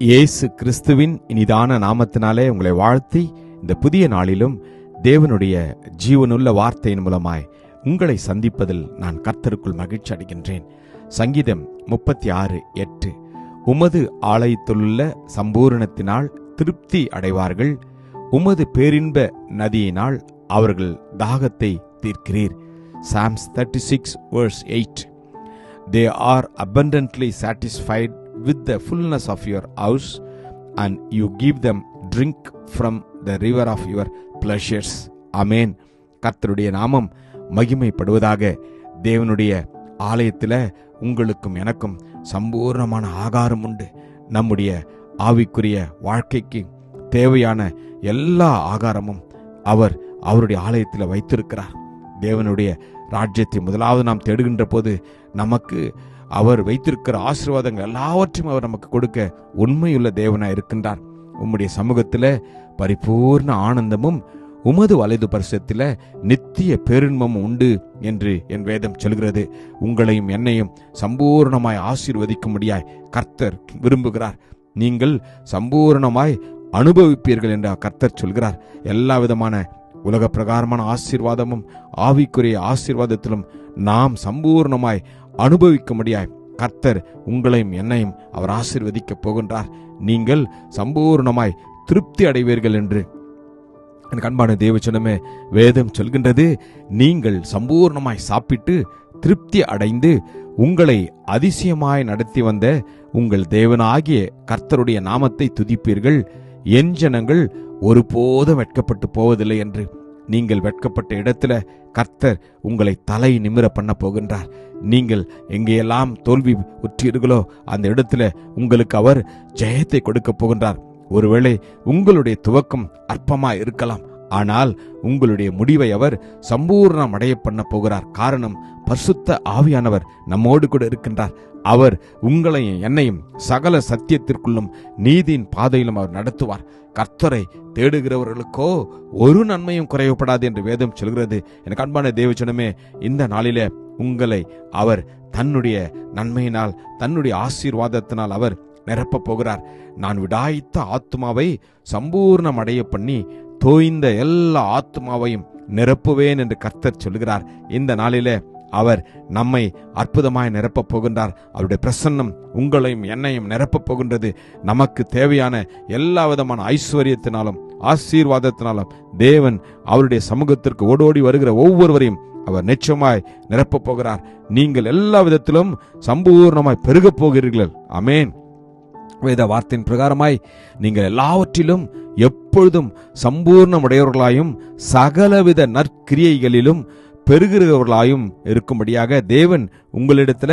இயேசு கிறிஸ்துவின் இனிதான நாமத்தினாலே உங்களை வாழ்த்தி இந்த புதிய நாளிலும் தேவனுடைய ஜீவனுள்ள வார்த்தையின் மூலமாய் உங்களை சந்திப்பதில் நான் கர்த்தருக்குள் மகிழ்ச்சி அடைகின்றேன். சங்கீதம் முப்பத்தி ஆறு எட்டு. உமது ஆலயத்திலுள்ள சம்பூரணத்தினால் திருப்தி அடைவார்கள். உமது பேரின்ப நதியினால் அவர்கள் தாகத்தை தீர்க்கிறீர். Psalms thirty six verse eight they are abundantly satisfied with the fullness of your house and you give them drink from the river of your pleasures. Amen கர்த்தருடைய நாமம் மகிமைப்படுவதாக தேவனுடைய ஆலயத்தில் உங்களுக்கும் எனக்கும் சம்பூர்ணமான ஆகாரம் உண்டு. நம்முடைய ஆவிக்குரிய வாழ்க்கைக்கு தேவையான எல்லா ஆகாரமும் அவர் அவருடைய ஆலயத்தில் வைத்திருக்கிறார். தேவனுடைய ராஜ்யத்தை முதலாவது நாம் தேடுகின்ற போது நமக்கு அவர் வைத்திருக்கிற ஆசீர்வாதங்கள் எல்லாவற்றையும் அவர் நமக்கு கொடுக்க உண்மையுள்ள தேவனாய் இருக்கின்றார். உம்முடைய சமூகத்தில் பரிபூர்ண ஆனந்தமும் உமது வலது பரிசத்தில் நித்திய பெருண்மம் உண்டு என்று என் வேதம் சொல்கிறது. உங்களையும் என்னையும் சம்பூர்ணமாய் ஆசீர்வதிக்கும்படியாய் கர்த்தர் விரும்புகிறார். நீங்கள் சம்பூர்ணமாய் அனுபவிப்பீர்கள் என்று கர்த்தர் சொல்கிறார். எல்லா விதமான உலக பிரகாரமான ஆசீர்வாதமும் ஆவிக்குரிய ஆசீர்வாதத்திலும் நாம் சம்பூர்ணமாய் அனுபவிக்கும்படியாய் கர்த்தர் உங்களையும் என்னையும் அவர் ஆசிர்வதிக்கப் போகின்றார். நீங்கள் சம்பூர்ணமாய் திருப்தி அடைவீர்கள் என்று எனக்கு அன்பான தேவச்சனமே வேதம் சொல்கின்றது. நீங்கள் சம்பூர்ணமாய் சாப்பிட்டு திருப்தி அடைந்து உங்களை அதிசயமாய் நடத்தி வந்த உங்கள் தேவனாகிய கர்த்தருடைய நாமத்தை துதிப்பீர்கள். என் ஜனங்கள் ஒருபோதும் வெட்கப்பட்டு போவதில்லை என்று நீங்கள் வெட்கப்பட்ட இடத்துல கர்த்தர் உங்களை தலை நிமிர பண்ண போகின்றார். நீங்கள் எங்கேயெல்லாம் தோல்வி உற்றீர்களோ அந்த இடத்துல உங்களுக்கு அவர் ஜெயத்தை கொடுக்க போகின்றார். ஒருவேளை உங்களுடைய துவக்கம் அற்பமா இருக்கலாம். ஆனால் உங்களுடைய முடிவை அவர் சம்பூர்ணம் அடைய பண்ண போகிறார். காரணம் பரிசுத்த ஆவியானவர் நம்மோடு கூட இருக்கின்றார். அவர் உங்களையும் என்னையும் சகல சத்தியத்திற்குள்ளும் நீதியின் பாதையிலும் அவர் நடத்துவார். கர்த்தரை தேடுகிறவர்களுக்கோ ஒரு நன்மையும் குறையப்படாது என்று வேதம் சொல்கிறது. எனக்கு அன்பான தேவச்சனமே இந்த நாளிலே உங்களை அவர் தன்னுடைய நன்மையினால் தன்னுடைய ஆசீர்வாதத்தினால் அவர் நிரப்பப் போகிறார். நான் விடாய்த்த ஆத்மாவை சம்பூர்ணம் அடைய பண்ணி தோய்ந்த எல்லா ஆத்மாவையும் நிரப்புவேன் என்று கர்த்தர் சொல்கிறார். இந்த நாளிலே அவர் நம்மை அற்புதமாய் நிரப்பப் போகின்றார். அவருடைய பிரசன்னம் உங்களையும் என்னையும் நிரப்பப் போகின்றது. நமக்கு தேவையான எல்லா விதமான ஐஸ்வர்யத்தினாலும் ஆசீர்வாதத்தினாலும் தேவன் அவருடைய சமூகத்திற்கு ஓடோடி வருகிற ஒவ்வொருவரையும் அவர் நிச்சயமாய் நிரப்பப் போகிறார். நீங்கள் எல்லா விதத்திலும் சம்பூர்ணமாய் பெருகப் போகிறீர்கள். அமேன் வேத வார்த்தையின் பிரகாரமாய் நீங்கள் எல்லாவற்றிலும் எப்பொழுதும் சம்பூர்ணமுடையவர்களாயும் சகலவித நற்கிரியைகளிலும் பெருகிறவர்களாயும் இருக்கும்படியாக தேவன் உங்களிடத்துல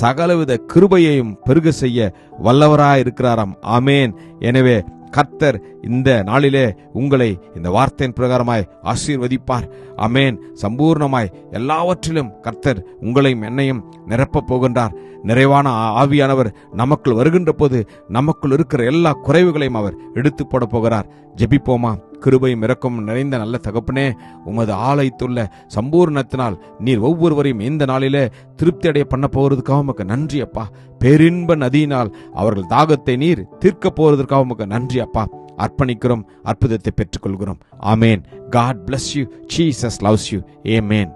சகலவித கிருபையையும் பெருக செய்ய வல்லவராய் இருக்கிறாராம் ஆமேன். எனவே கர்த்தர் இந்த நாளிலே உங்களை இந்த வார்த்தையின் பிரகாரமாய் ஆசீர்வதிப்பார். அமேன் சம்பூர்ணமாய் எல்லாவற்றிலும் கர்த்தர் உங்களையும் என்னையும் நிரப்பப் போகின்றார். நிறைவான ஆவியானவர் நமக்குள் வருகின்ற போது நமக்குள் இருக்கிற எல்லா குறைவுகளையும் அவர் எடுத்து போட போகிறார். ஜெபிப்போமா? கிருபையும் இறக்கும் நிறைந்த நல்ல தகப்பனே உமது ஆலயத்துள்ள சம்பூர்ணத்தினால் நீர் ஒவ்வொருவரையும் இந்த நாளிலே திருப்தி அடைய பண்ண போகிறதுக்காக உமக்கு நன்றி அப்பா. பேரின்ப நதியினால் அவர்கள் தாகத்தை நீர் தீர்க்க போவதற்காக உமக்கு நன்றி அப்பா. அர்ப்பணிக்கிறோம் அற்புதத்தை பெற்றுக்கொள்கிறோம். ஆமேன். God bless you Jesus loves you amen